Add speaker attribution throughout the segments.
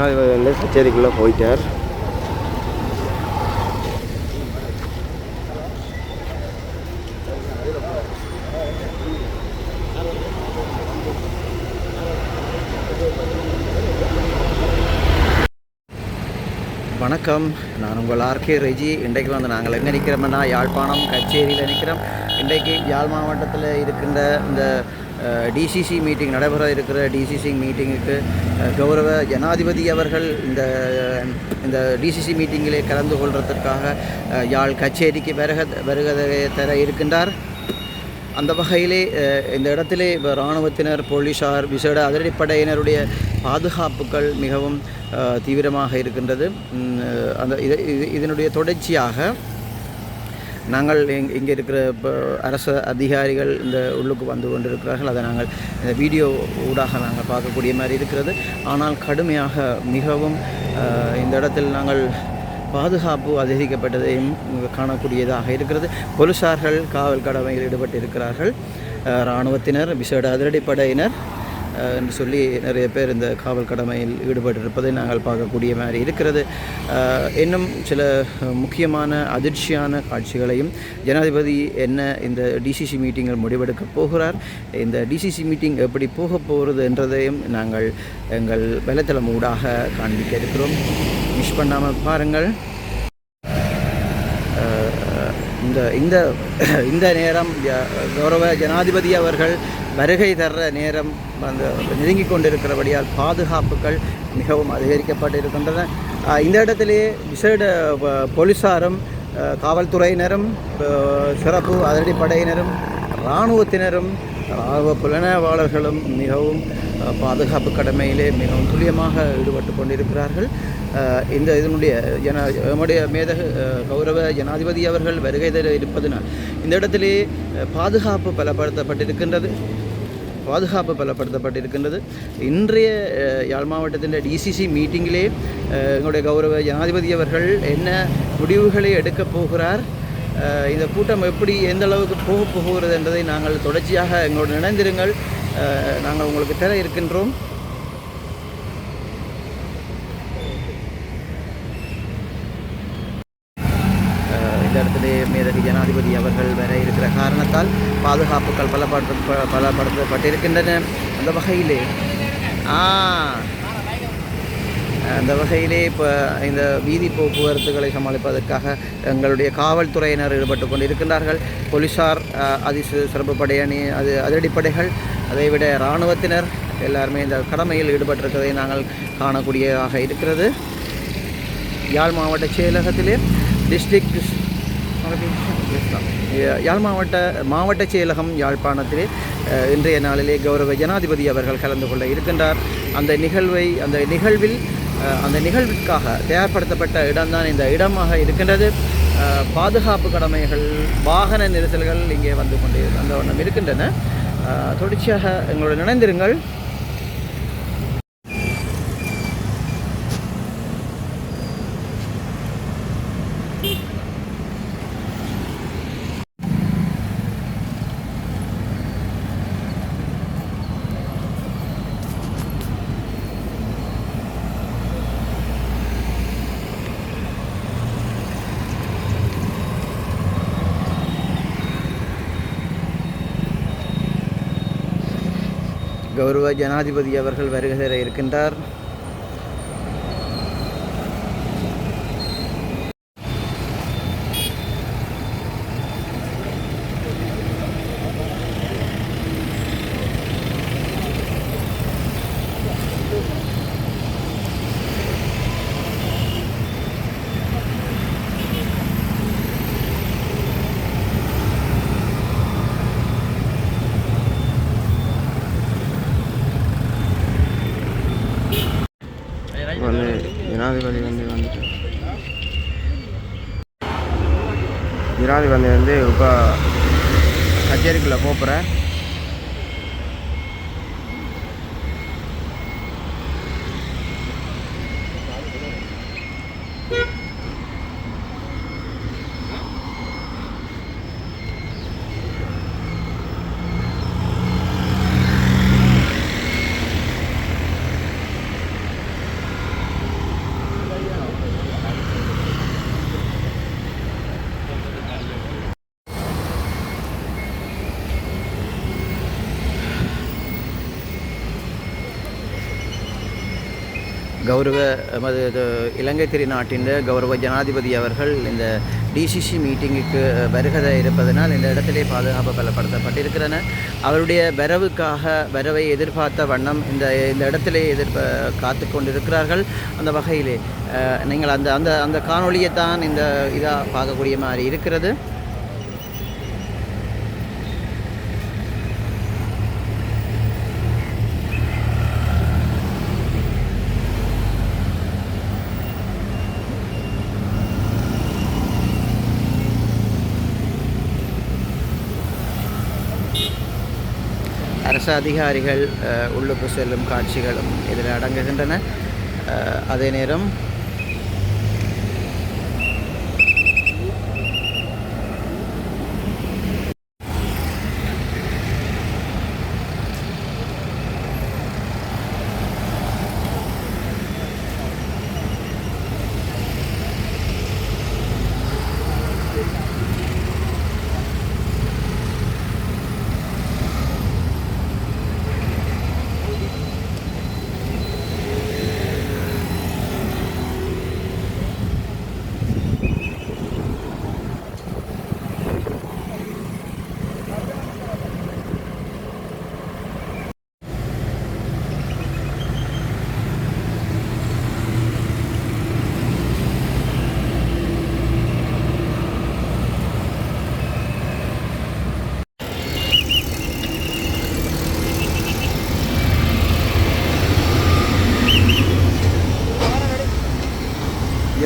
Speaker 1: ஜனாதிபதி வந்து கச்சேரிக்குள்ளே போயிட்டார். வணக்கம். நான் உங்கள் ஆர்கே ரெஜி. இன்றைக்கு வந்து நாங்கள் எங்கே நிற்கிறோம்னா யாழ்ப்பாணம் கச்சேரியில் நிற்கிறோம் இன்றைக்கு யாழ் மாவட்டத்தில் இருக்கின்ற இந்த டிசிசி மீட்டிங் நடைபெற இருக்கிற டிசிசி மீட்டிங்குக்கு கௌரவ ஜனாதிபதி அவர்கள் இந்த இந்த டிசிசி மீட்டிங்கிலே கலந்து கொள்வதற்காக யாழ் கச்சேரிக்கு வருக வருகை தர இருக்கின்றார். அந்த வகையிலே இந்த இடத்திலே இப்ப இராணுவத்தினர் போலீஸார் விசேட அதிரடிப்படையினருடைய பாதுகாப்புகள் மிகவும் தீவிரமாக இருக்கின்றது. அந்த இது- இதனுடைய தொடர்ச்சியாக நாங்கள் இங்கே இருக்கிற இப்போ அரசு அதிகாரிகள் இந்த உள்ளுக்கு வந்து கொண்டிருக்கிறார்கள். அதை நாங்கள் இந்த வீடியோ ஊடாக நாங்கள் பார்க்கக்கூடிய மாதிரி இருக்கிறது. ஆனால் கடுமையாக மிகவும் இந்த இடத்தில் நாங்கள் பாதுகாப்பு அதிகரிக்கப்பட்டதையும் காணக்கூடியதாக இருக்கிறது. போலீசார்கள் காவல் கடமையில் ஈடுபட்டு இருக்கிறார்கள் இராணுவத்தினர் விசேட அதிரடிப்படையினர் என்று சொல்லி நிறைய பேர் இந்த காவல் கடமையில் ஈடுபட்டிருப்பதை நாங்கள் பார்க்கக்கூடிய மாதிரி இருக்கிறது. இன்னும் சில முக்கியமான அதிர்ச்சியான காட்சிகளையும் ஜனாதிபதி என்ன இந்த டிசிசி மீட்டிங்கில் முடிவெடுக்க போகிறார் இந்த டிசிசி மீட்டிங் எப்படி போக போகிறது என்றதையும் நாங்கள் எங்கள் வலைத்தளம் ஊடாக காண்பிக்க இருக்கிறோம். மிஸ் பண்ணாமல் பாருங்கள். இந்த இந்த இந்த நேரம் ய- கௌரவ ஜனாதிபதி அவர்கள் வருகை தர்ற நேரம் அந்த நெருங்கி கொண்டிருக்கிறபடியால் பாதுகாப்புகள் மிகவும் அதிகரிக்கப்பட்டிருக்கின்றன. இந்த இடத்திலே விசேட போலீஸாரும் போலீசாரும் காவல்துறையினரும் சிறப்பு அதிரடிப்படையினரும் இராணுவத்தினரும் இராணுவ புலனாய்வாளர்களும் மிகவும் பாதுகாப்பு கடமையிலே மிகவும் துல்லியமாக ஈடுபட்டு கொண்டிருக்கிறார்கள். இந்த இதனுடைய ஜன நம்முடைய மேதகு கௌரவ ஜனாதிபதி அவர்கள் வருகை தர இருப்பதனால் இந்த இடத்திலே பாதுகாப்பு பலப்படுத்தப்பட்டிருக்கின்றது. பாதுகாப்பு பலப்படுத்தப்பட்டிருக்கின்றது. இன்றைய யாழ் மாவட்டத்தின் டிசிசி மீட்டிங்கிலே எங்களுடைய கௌரவ ஜனாதிபதி அவர்கள் என்ன முடிவுகளை எடுக்கப் போகிறார்? இந்த கூட்டம் எப்படி எந்த அளவுக்கு போக போகிறது என்பதை நாங்கள் தொடர்ச்சியாக எங்களோடு நினைந்திருங்கள் நாங்கள் உங்களுக்கு தர இருக்கின்றோம். அஹ் இந்த இடத்துல மேதகு ஜனாதிபதி அவர்கள் வர இருக்கிற காரணத்தால் பாதுகாப்புகள் பலப்படுத்த பலப்படுத்தப்பட்டிருக்கின்றன அந்த வகையிலே ஆ அந்த வகையிலே இப்போ இந்த வீதி போக்குவரத்துகளை சமாளிப்பதற்காக எங்களுடைய காவல்துறையினர் ஈடுபட்டு கொண்டிருக்கின்றார்கள். போலீசார் அஹ், அதி சிறப்பு படையணி அது அதிரடிப்படைகள் அதைவிட இராணுவத்தினர் எல்லாருமே இந்த கடமையில் ஈடுபட்டிருக்கிறதை நாங்கள் காணக்கூடியதாக இருக்கிறது. யாழ் மாவட்ட செயலகத்திலே டிஸ்ட்ரிக்ட் யாழ் மாவட்ட மாவட்ட செயலகம் யாழ்ப்பாணத்திலே இன்றைய நாளிலே கௌரவ ஜனாதிபதி அவர்கள் கலந்து கொள்ள இருக்கின்றார். அந்த நிகழ்வை அந்த நிகழ்வில் அந்த நிகழ்விற்காக தயார்படுத்தப்பட்ட இடம்தான் இந்த இடமாக இருக்கின்றது. பாதுகாப்பு கடமைகள் வாகன நெரிசல்கள் இங்கே வந்து கொண்டு அந்த ஒன்றும் இருக்கின்றன தொடர்ச்சியாக எங்களோட நினைந்திருங்கள் கௌரவ ஜனாதிபதி அவர்கள் வருகை தர இருக்கின்றார் வந்து ஜனாதிபதி வந்து வந்துட்டு ஜனாதிபதி வந்து இப்போ கச்சேரிக்குள்ளே போகிறேன் கௌரவ எமது இது இலங்கை திருநாட்டின் கௌரவ ஜனாதிபதி அவர்கள் இந்த டிசிசி மீட்டிங்குக்கு வருகதை இருப்பதனால் இந்த இடத்திலே பாதுகாப்பு பலப்படுத்தப்பட்டிருக்கிறன. அவருடைய வரவுக்காக வரவை எதிர்பார்த்த வண்ணம் இந்த இந்த இடத்திலே எதிர்ப்ப காத்து கொண்டிருக்கிறார்கள். அந்த வகையிலே நீங்கள் அந்த அந்த அந்த காணொளியை தான் இந்த இதாக பார்க்கக்கூடிய மாதிரி இருக்கிறது. அரச அதிகாரிகள் உள்ளுக்கு செல்லும் காட்சிகளும் இதில் அடங்குகின்றன. அதே நேரம்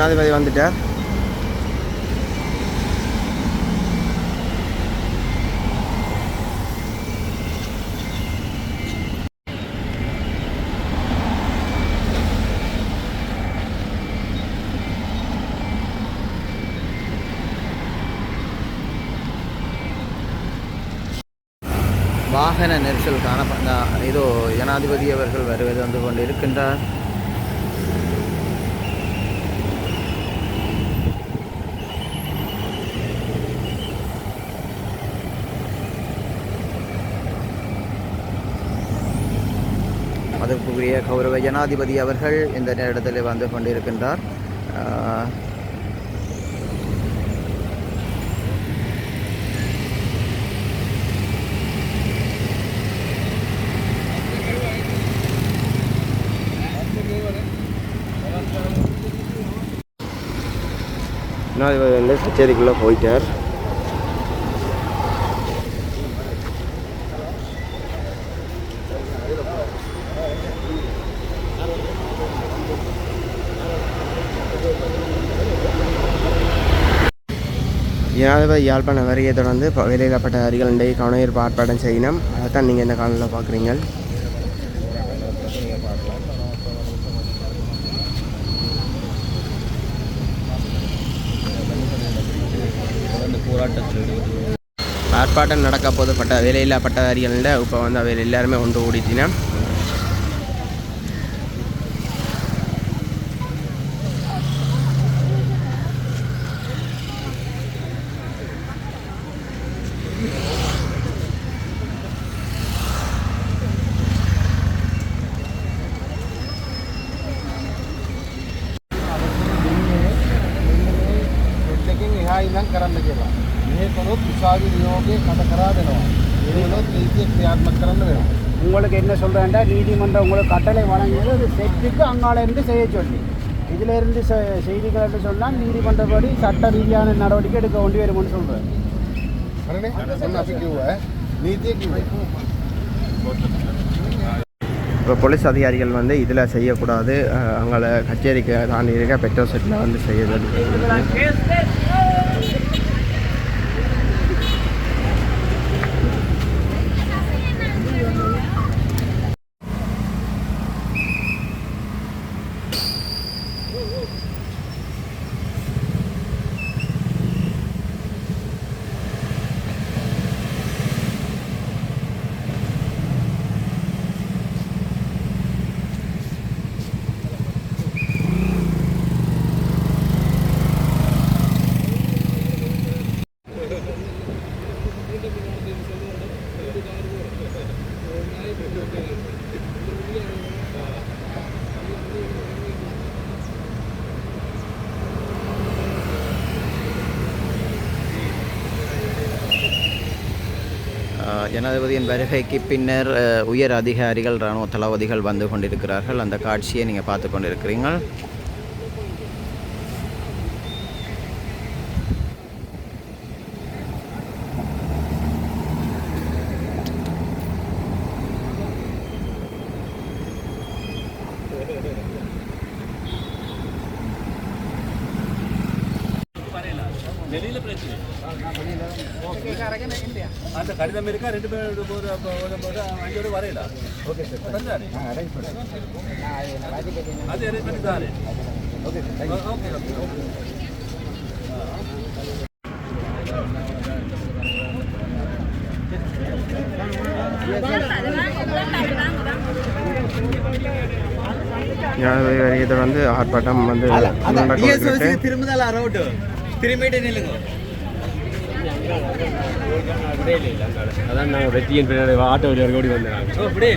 Speaker 2: ஜனாதிபதி வந்துட்டார்.
Speaker 1: வாகன நெரிசல் காணப்பட்ட இதோ ஜனாதிபதி அவர்கள் வருவது வந்து கொண்டு இருக்கின்றார் அதற்குரிய கௌரவ ஜனாதிபதி அவர்கள் இந்த நேரத்தில் வந்து கொண்டிருக்கின்றார். ஆஹ்,
Speaker 2: ஜனாதிபதி வந்து கச்சேரிக்குள்ளே போயிட்டார். ஜனாதிபதி யாழ்ப்பாண வருகையை தொடர்ந்து வெளியிடப்பட்ட இன்றைய கவனஈர்ப்பு ஆர்ப்பாட்டம் செய்யணும். அதைத்தான் நீங்கள் இந்த காணொலியில் பார்க்குறீங்க. ஆர்ப்பாட்டம் நடக்க போதுப்பட்ட வேலையில்லா பட்டதாரிகளில் இப்போ வந்து அவையில் எல்லாருமே ஒன்று கூடிட்டினா
Speaker 3: ಕೆಲ மேற்பரோ பிசாதி நியோகே கதகரா வேணும் இவங்களும் தேசிய கிரியாத்மக்கரன் வேணும்
Speaker 4: உங்களுக்கு என்ன சொல்கிறேன்டா நீதிமன்றம் உங்களுக்கு கட்டளை வழங்கியது ஒரு செட்டுக்கு அங்கால செய்ய சொல்லி இதிலிருந்து செய்திகள் என்று சொன்னால் நீதிமன்றப்படி சட்ட ரீதியான நடவடிக்கை எடுக்க வேண்டி வரும்னு சொல்கிறேன்
Speaker 2: இப்போ போலீஸ் அதிகாரிகள் வந்து இதில் செய்யக்கூடாது. அவங்கள கச்சேரிக்கு தான் இருக்க பெட்ரோல் செட்டில் வந்து செய்ய
Speaker 1: ஜனாதிபதியின் வருகைக்கு பின்னர் உயர் அதிகாரிகள் இராணுவ தளபதிகள் வந்து கொண்டிருக்கிறார்கள். அந்த காட்சியை நீங்கள் பார்த்து கொண்டிருக்கிறீர்கள்.
Speaker 5: அந்த கடிதம் இருக்கா? ரெண்டு பேரும் போது அஞ்சோடு வரையில? Okay sir. தந்தாரு அது அரேஞ்ச் பண்ணி தாரு ஓகே ஓகே ஓகே
Speaker 2: வருகை வந்து ஆர்ப்பாட்டம் வந்து.
Speaker 1: திரும்புதல ரோட்டு திரும்பிட்டு நில்லுங்க.
Speaker 6: அதான் நாங்கள் வெற்றியின் பின்னாடி ஆட்டோ ஓடி வந்தாங்க
Speaker 5: ஓ இப்படி